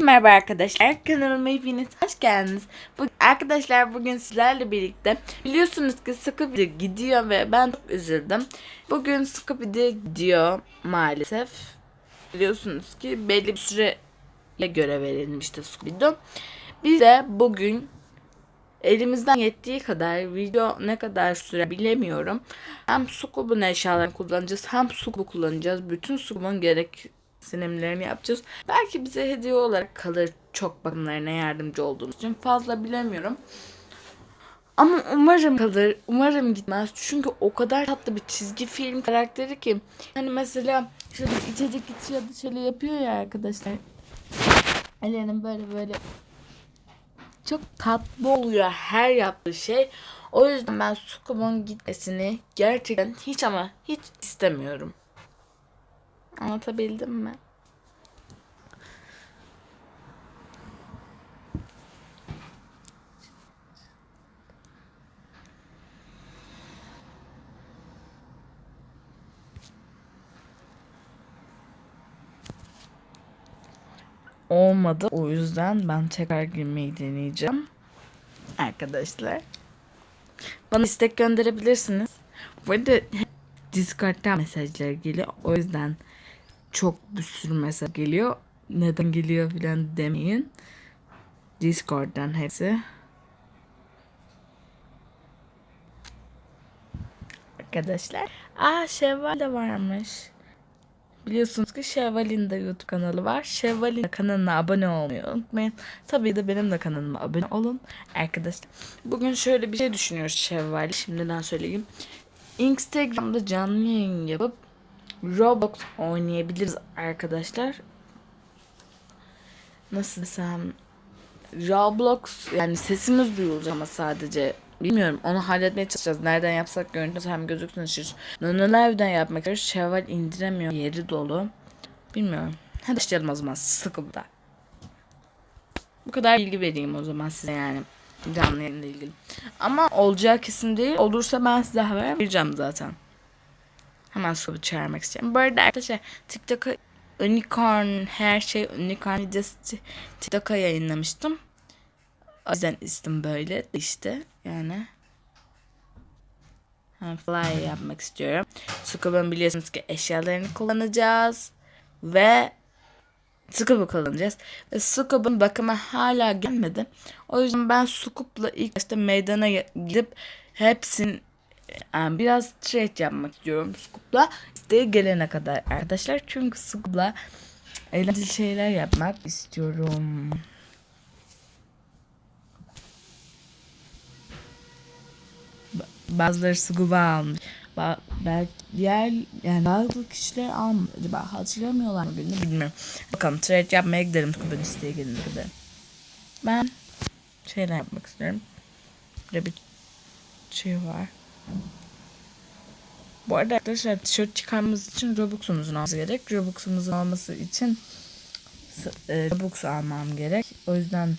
Merhaba arkadaşlar kanalıma hepiniz hoş geldiniz. Bu, arkadaşlar bugün sizlerle birlikte biliyorsunuz ki Scooby gidiyor ve ben çok üzüldüm. Bugün Scooby gidiyor maalesef. Biliyorsunuz ki belli bir süreye göre verilmişti Scooby Biz de bugün elimizden yettiği kadar video ne kadar süre bilemiyorum. Hem Scooby'nin eşyalarını kullanacağız hem Scooby kullanacağız. Bütün Scooby'nin gereksinimlerini yapacağız. Belki bize hediye olarak kalır çok bakımlarına yardımcı olduğumuz için fazla bilemiyorum. Ama umarım kalır, umarım gitmez. Çünkü o kadar tatlı bir çizgi film karakteri ki. Hani mesela şöyle içecek içiyor şöyle yapıyor ya arkadaşlar. Ellerim böyle böyle çok tatlı oluyor her yaptığı şey. O yüzden ben Sukub'un gitmesini gerçekten hiç ama hiç istemiyorum. Anlatabildim mi? Olmadı. O yüzden ben tekrar girmeyi deneyeceğim. Arkadaşlar. Bana istek gönderebilirsiniz. Bu arada Discord'dan mesajlar geliyor. O yüzden çok bir sürü mesaj geliyor. Neden geliyor filan demeyin. Discord'dan hepsi. Arkadaşlar. Aa Şevval de varmış. Biliyorsunuz ki Şevval'in de YouTube kanalı var. Şevval'in kanalına abone olmayı unutmayın. Tabii de benim de kanalıma abone olun arkadaşlar. Bugün şöyle bir şey düşünüyoruz Şevval. Şimdiden söyleyeyim. Instagram'da canlı yayın yapıp Roblox oynayabiliriz arkadaşlar. Nasıl desem Roblox yani sesimiz duyulacak ama sadece bilmiyorum onu halletmeye çalışacağız. Nereden yapsak görüntüsü hem gözüksün şiş. Nana Live'den yapmak istiyoruz. Şevval indiremiyor. Yeri dolu. Bilmiyorum. Hadi başlayalım o zaman sıkıntı. Bu kadar bilgi vereyim o zaman size yani. Canlı yayınla ilgili. Ama olacağı kesin değil. Olursa ben size haber vereceğim zaten. Hemen soru çağırmak istiyorum. Bu arada arkadaşlar TikTok'a Unicorn her şey Unicorn videosu TikTok'a yayınlamıştım. O yüzden istim böyle işte yani. Fly yapmak istiyorum. Scoop'un biliyorsunuz ki eşyalarını kullanacağız. Ve Scoop'u kullanacağız. Ve Scoop'un bakımı hala gelmedi. O yüzden ben Scoop'la ilk başta meydana gidip hepsini yani biraz trade yapmak istiyorum Scoop'la. İsteği gelene kadar arkadaşlar. Çünkü Scoop'la eğlenceli şeyler yapmak istiyorum. Bazıları scuba almış. Ba belki diğer yani bazı kişiler almış. Acaba hatırlamıyorlar mı birini bilmiyorum. Bakalım trade yapmaya gidelim scuba listeye gelene kadar. Ben şeyler yapmak istiyorum. Burada bir şey var. Bu arada arkadaşlar tişört çıkarmamız için Robux'umuzun alması gerek. Robux'umuzun alması için e, Robux almam gerek. O yüzden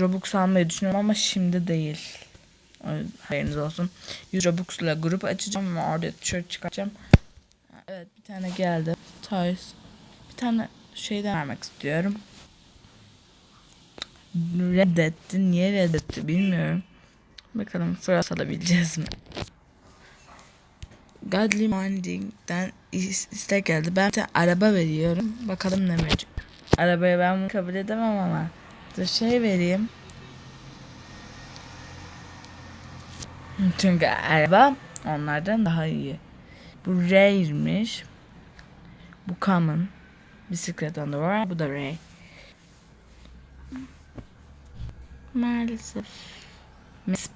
Robux almayı düşünüyorum ama şimdi değil. Haberiniz olsun. 100 Robux'la grup açacağım ve orada tişört çıkartacağım. Evet bir tane geldi. Toys. Bir tane şeyden vermek istiyorum. Reddetti. Niye reddetti bilmiyorum. Bakalım fırat alabileceğiz mi? Godly Minding'den istek geldi. Ben bir araba veriyorum. Bakalım ne verecek. Arabaya ben kabul edemem ama. Dur şey vereyim. Çünkü araba onlardan daha iyi. Bu rare'miş. Bu common. Bisiklet onda var. Bu da rare. Maalesef. Miss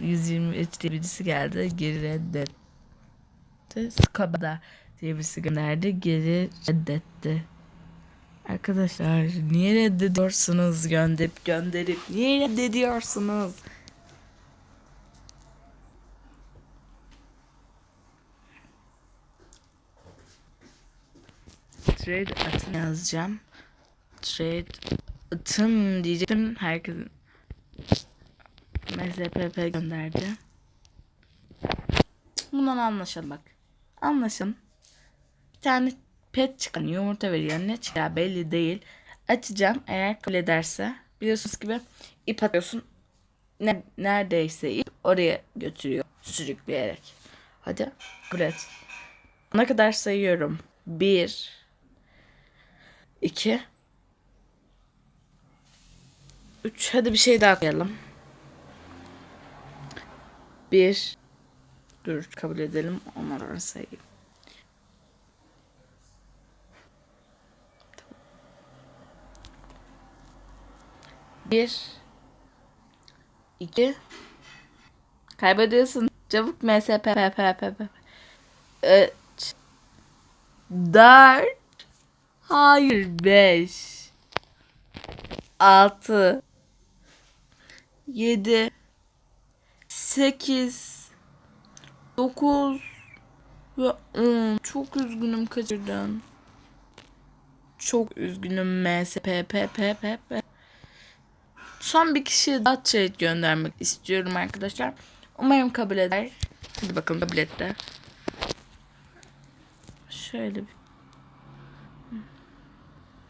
123 diye birisi geldi. Geri reddetti. Skabada diye birisi gönderdi. Geri reddetti. Arkadaşlar niye reddediyorsunuz gönderip gönderip niye reddediyorsunuz? Trade atın yazacağım. Trade atın diyecektim. Herkes MZPP gönderdi. Bundan anlaşalım bak. Anlaşın. Bir tane pet çıkan yumurta veriyor. Ne çıkacağı belli değil. Açacağım eğer kabul ederse. Biliyorsunuz gibi ip atıyorsun. Ne, neredeyse ip oraya götürüyor sürükleyerek. Hadi kabul et. Ne kadar sayıyorum. Bir. İki, Üç. Hadi bir şey daha koyalım. Bir. Dur kabul edelim. Onları sayayım. Bir. iki, Kaybediyorsun. Çabuk MSPPPP. Üç. Dört. Hayır beş. Altı. Yedi. Sekiz. Dokuz. Ve on. Çok üzgünüm kaçırdım. Çok üzgünüm MSPPPP. Son bir kişiye daha trade göndermek istiyorum arkadaşlar. Umarım kabul eder. Hadi bakalım kabul etti. Şöyle bir.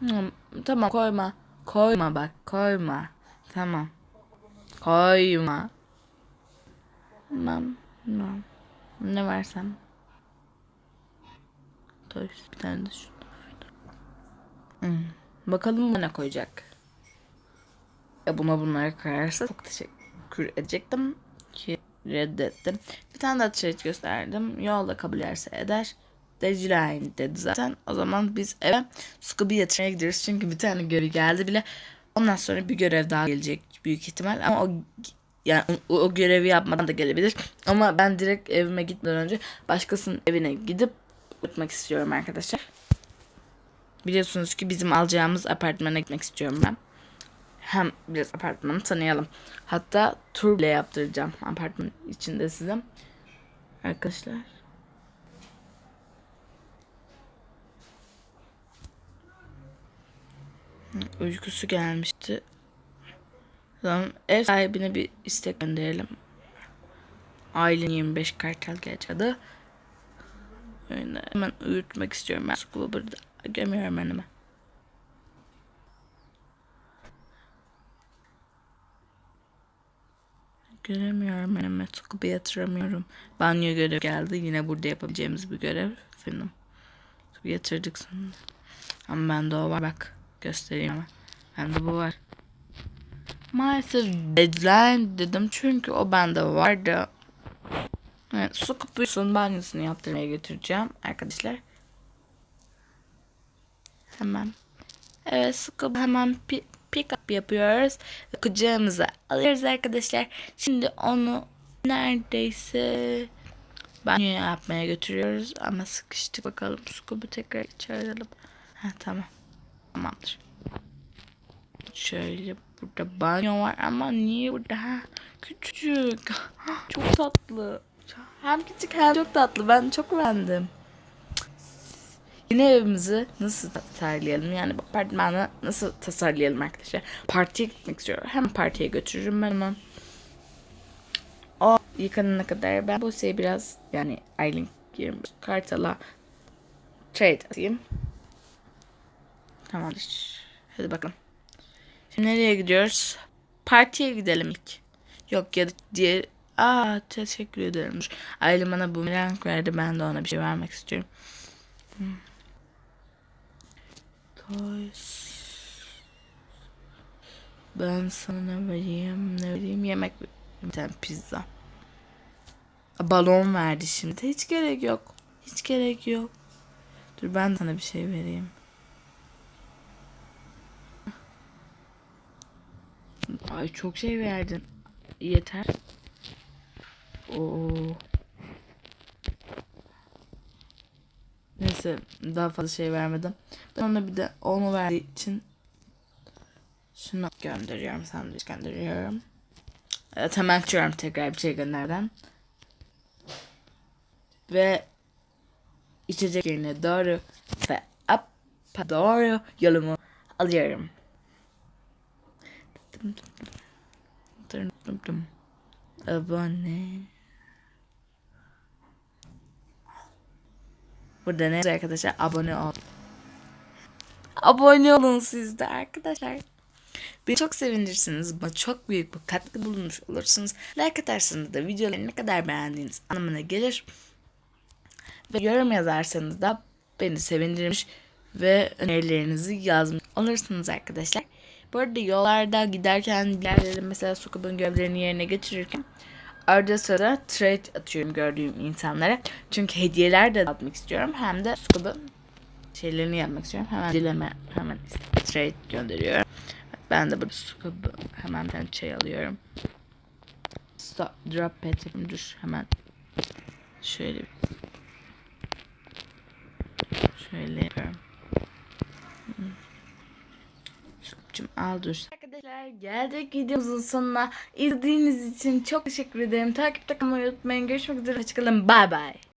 Hmm, tamam koyma. Koyma bak koyma. Tamam. Koyma. Tamam. Tamam. Ne versem? Dur bir tane de şu. Hmm. Bakalım ne koyacak. Ya buna bunları koyarsa çok teşekkür edecektim ki reddettim. Bir tane daha trade gösterdim. Yolda kabul ederse eder. Deadline dedi zaten. O zaman biz eve Scooby yatırmaya gideriz. Çünkü bir tane görev geldi bile. Ondan sonra bir görev daha gelecek büyük ihtimal. Ama o yani o, o görevi yapmadan da gelebilir. Ama ben direkt evime gitmeden önce başkasının evine gidip gitmek istiyorum arkadaşlar. Biliyorsunuz ki bizim alacağımız apartmana gitmek istiyorum ben. Hem biraz apartmanı tanıyalım. Hatta tur bile yaptıracağım apartman içinde size. Arkadaşlar. Uykusu gelmişti. Tamam, ev sahibine bir istek gönderelim. Aylin 25 kartal geçedi. Öyle hemen uyutmak istiyorum ben. Sukulu burada gömüyorum önüme. Göremiyorum önüme. Sukulu yatıramıyorum. Banyo görev geldi. Yine burada yapabileceğimiz bir görev. Efendim. Yatırdık sonunda. Ama bende o var. Bak göstereyim ama. Bende bu var. Maalesef deadline dedim çünkü o bende vardı. Evet, su kupusunun banyosunu yaptırmaya götüreceğim arkadaşlar. Hemen. Evet su kupu hemen pick up yapıyoruz. Kucağımıza alıyoruz arkadaşlar. Şimdi onu neredeyse banyo yapmaya götürüyoruz. Ama sıkıştık bakalım. Kupu tekrar çağıralım. Ha tamam. Tamamdır. Şöyle burada banyo var ama niye burada ha? Küçücük. Çok tatlı. Hem küçük hem çok tatlı. Ben çok beğendim. Yine evimizi nasıl tasarlayalım? Yani apartmanı nasıl tasarlayalım arkadaşlar? Partiye gitmek istiyorum. Hem partiye götürürüm ben onu. O yıkanana kadar ben bu şeyi biraz yani Aylin 25 kartala trade atayım. Tamamdır. Hadi bakalım. Şimdi nereye gidiyoruz? Partiye gidelim ilk. Yok ya diye Aa teşekkür ederim. Aile bana bu merak verdi. Ben de ona bir şey vermek istiyorum. Hmm. Toys. Ben sana ne vereyim? Ne vereyim? Yemek bir tane pizza. Balon verdi şimdi. Hiç gerek yok. Hiç gerek yok. Dur ben sana bir şey vereyim. Ay çok şey verdin. Yeter. Oo. Neyse daha fazla şey vermedim. Ben ona bir de onu verdiği için şunu gönderiyorum. Sandviç gönderiyorum. Evet hemen açıyorum tekrar bir şey gönderden. Ve içecek yerine doğru ve up doğru yolumu alıyorum. Abone. Burada ne arkadaşlar? Abone ol. Abone olun siz de arkadaşlar. Beni çok sevinirsiniz. Bana çok büyük bir katkı bulunmuş olursunuz. Like atarsanız da videoları ne kadar beğendiğiniz anlamına gelir. Ve yorum yazarsanız da beni sevindirmiş ve önerilerinizi yazmış olursunuz arkadaşlar. Bu arada yollarda giderken bir yerlere mesela Sukub'un görevlerini yerine getirirken arada sırada trade atıyorum gördüğüm insanlara. Çünkü hediyeler de atmak istiyorum. Hem de Sukub'un şeylerini yapmak istiyorum. Hemen dileme hemen trade gönderiyorum. Ben de burada Sukub'u hemen tane şey alıyorum. Stop, drop pet yapayım. Dur hemen şöyle şöyle yapıyorum. Sukupcum al dur. Arkadaşlar geldik videomuzun sonuna. İzlediğiniz için çok teşekkür ederim. Takipte kalmayı unutmayın. Görüşmek üzere. Hoşçakalın. Bye bye.